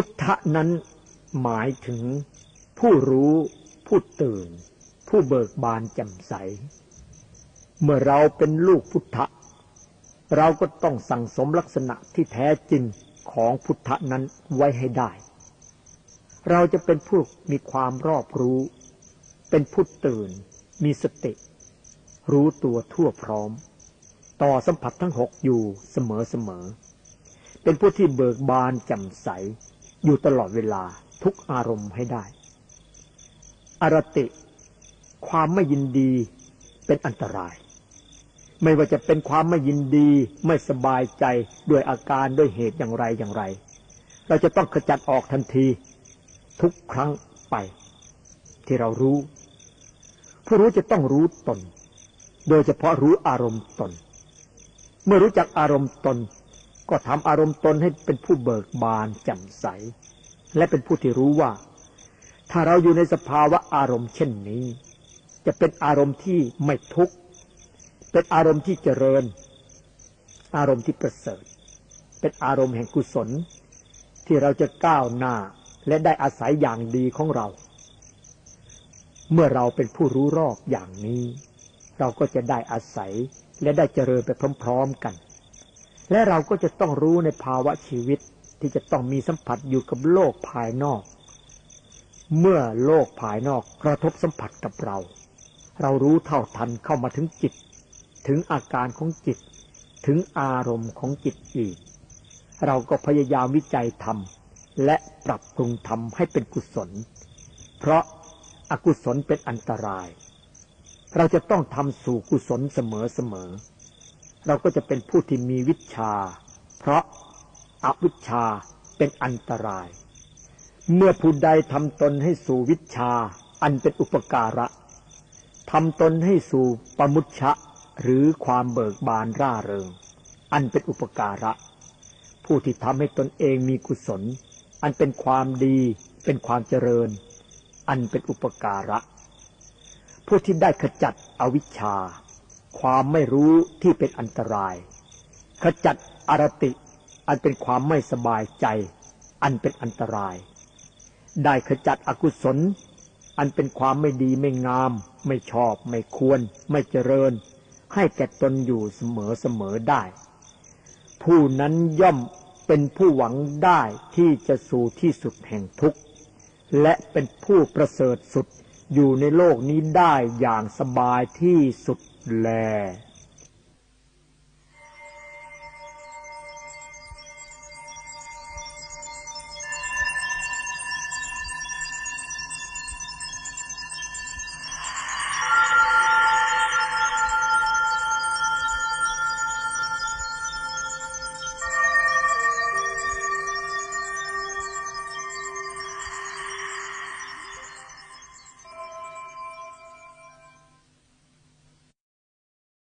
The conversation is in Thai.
พุทธะนั้นหมายถึงผู้รู้ ผู้ตื่น ผู้เบิกบานแจ่มใส เมื่อเราเป็นลูกพุทธะ เราก็ต้องสั่งสมลักษณะที่แท้จริงของพุทธะนั้นไว้ให้ได้ เราจะเป็นผู้มีความรอบรู้ เป็นผู้ตื่น มีสติ รู้ตัวทั่วพร้อม ต่อสัมผัสทั้งหกอยู่เสมอเสมอเป็นผู้ที่เบิกบานแจ่มใส อยู่ตลอดเวลาทุกอารมณ์ให้ได้ อรติ ความไม่ยินดีเป็นอันตราย ไม่ว่าจะเป็นความไม่ยินดีไม่สบายใจด้วยอาการด้วยเหตุอย่างไรอย่างไร เราจะต้องขจัดออกทันที ทุกครั้งไป ที่เรารู้ ผู้รู้จะต้องรู้ตน โดยเฉพาะรู้อารมณ์ตน เมื่อรู้จักอารมณ์ตน ก็ทำอารมณ์ตนให้เป็นผู้เบิกบานแจ่มใส และเป็นผู้ที่รู้ว่า ถ้าเราอยู่ในสภาวะอารมณ์เช่นนี้ จะเป็นอารมณ์ที่ไม่ทุกข์ เป็นอารมณ์ที่เจริญ อารมณ์ที่ประเสริฐ เป็นอารมณ์แห่งกุศล ที่เราจะก้าวหน้าและได้อาศัยอย่างดีของเรา เมื่อเราเป็นผู้รู้รอบอย่างนี้ เราก็จะได้อาศัยและได้เจริญไปพร้อม ๆกัน และเราก็จะต้องรู้ในภาวะชีวิตที่จะต้องมีสัมผัสอยู่กับโลกภายนอก เมื่อโลกภายนอกกระทบสัมผัสกับเรา เรารู้เท่าทันเข้ามาถึงจิต ถึงอาการของจิต ถึงอารมณ์ของจิตอีก เราก็พยายามวิจัยทำและปรับปรุงทำให้เป็นกุศล เพราะอากุศลเป็นอันตราย เราจะต้องทำสู่กุศลเสมอๆ เราก็จะเป็นผู้ที่มีวิชา เพราะอวิชชาเป็นอันตราย เมื่อผู้ใดทำตนให้สู่วิชา อันเป็นอุปการะทำตนให้สู่ปมุชชะหรือความเบิกบานร่าเริง อันเป็นอุปการะ ผู้ที่ทำให้ตนเองมีกุศล อันเป็นความดีเป็นความเจริญ อันเป็นอุปการะ ผู้ที่ได้ขจัดอวิชชา ความไม่รู้ที่เป็นอันตราย ขจัดอารติ อันเป็นความไม่สบายใจ อันเป็นอันตราย ได้ขจัดอกุศล อันเป็นความไม่ดีไม่งาม ไม่ชอบ ไม่ควร ไม่เจริญ ให้แก่ตนอยู่เสมอเสมอได้ ผู้นั้นย่อมเป็นผู้หวังได้ที่จะสู่ที่สุดแห่งทุกข์ และเป็นผู้ประเสริฐสุด อยู่ในโลกนี้ได้อย่างสบายที่สุดแล